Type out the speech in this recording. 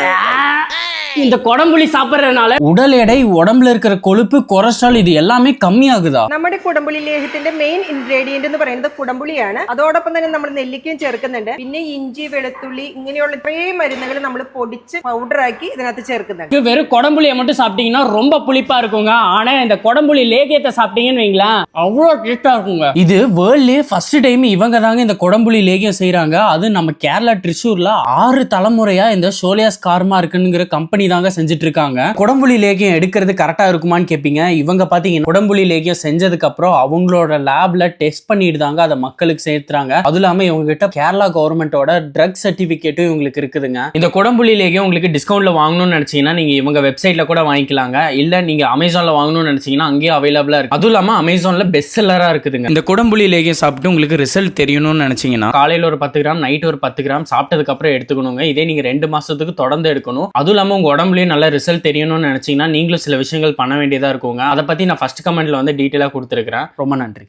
ah. இந்த கொடம்புளி சாப்பிடுறதுனால உடல் எடை உடம்புல இருக்கிற கொழுப்பு கொலஸ்ட்ரால் இது எல்லாமே കമ്മിയാകുതാ നമ്മുടെ കുടംപുളി ലേഹത്തിന്റെ മെയിൻ ഇൻഗ്രീഡിയന്റ് എന്ന് പറയുന്നത് കുടംപുളിയാണ് അതോടൊപ്പം തന്നെ നമ്മൾ നെല്ലിക്കയും ചേർക്കുന്നുണ്ട് പിന്നെ ഇഞ്ചി വെളുത്തുള്ളി ഇങ്ങനെയുള്ള ഇത്രയും മരുന്നുകൾ നമ്മൾ പൊടിച്ച് പൗഡറാക്കി ഇതിനകത്ത് ചേർക്കുന്നുണ്ട് இது வெறும் கொடம்புளியை மட்டும் சாப்பிட்டீங்கன்னா ரொம்ப புளிப்பா இருக்குங்க ஆனா இந்த கொடம்புளி லேகியத்தை சாப்பிட்டீங்கன்னு வைங்களேன் அவ்வளோ டேஸ்டா இருக்குங்க இது வேர்ல்ட்லயே ஃபர்ஸ்ட் டைம் இவங்க தாங்க இந்த கொடம்புளி லேகியம் செய்றாங்க அது நம்ம கேரளா ட்ரிஷூர்ல ஆறு தலைமுறையா இந்த சோலியாஸ் கார்மா இருக்குங்கிற கம்பெனி தாங்க செஞ்சுட்டு இருக்காங்க குடம்புலி லேகியம் எடுக்கிறது கரெக்டா இருக்குமான்னு கேப்பீங்க. இவங்க பாத்தீங்கன்னா குடம்புலி லேகியம் செஞ்சதுக்கு அப்புறம் அவங்களோட லேப்ல டெஸ்ட் பண்ணிட்டு தாங்க அதை மக்களுக்கு சேர்த்துறாங்க. அதுவும் இல்லாம இவங்க கிட்ட கேரளா கவர்மெண்டோட ட்ரக் சர்டிபிகேட்டும் இவங்களுக்கு இருக்குதுங்க. இந்த குடம்புலி லேகியம் உங்களுக்கு டிஸ்கவுண்ட்ல வாங்கணும்னு நினைச்சீங்கன்னா நீங்க இவங்க வெப்சைட்ல கூட வாங்கிக்கலாங்க. இல்ல நீங்க அமேசான்ல வாங்கணும்னு நினைச்சீங்கன்னா அங்கேயும் அவைலபிளா இருக்கு. அதுவும் இல்லாம அமேசான்ல பெஸ்ட் செல்லரா இருக்குதுங்க. இந்த குடம்புலி லேகியம் சாப்பிட்டு உங்களுக்கு ரிசல்ட் தெரியணும்னு நினைச்சீங்கன்னா காலையில ஒரு பத்து கிராம் நைட் ஒரு பத்து கிராம் சாப்பிட்டதுக்கு அப்புறம் எடுத்துக்கணுங்க. இதே நீங்க ரெண்டு மாசத்துக்கு தொடர்ந்து எடுக்கணும். அதுவும் இல்லாம உங்க உடம்புலையும் நல்ல ரிசல்ட் தெரியணும்னு நினைச்சீங்கன்னா நீங்களும் சில விஷயங்கள் பண்ண வேண்டியதாக இருக்குங்க. அதை பற்றி நான் ஃபர்ஸ்ட் கமெண்ட்டில் வந்து டீட்டெயிலாக கொடுத்துருக்குறேன். ரொம்ப நன்றி.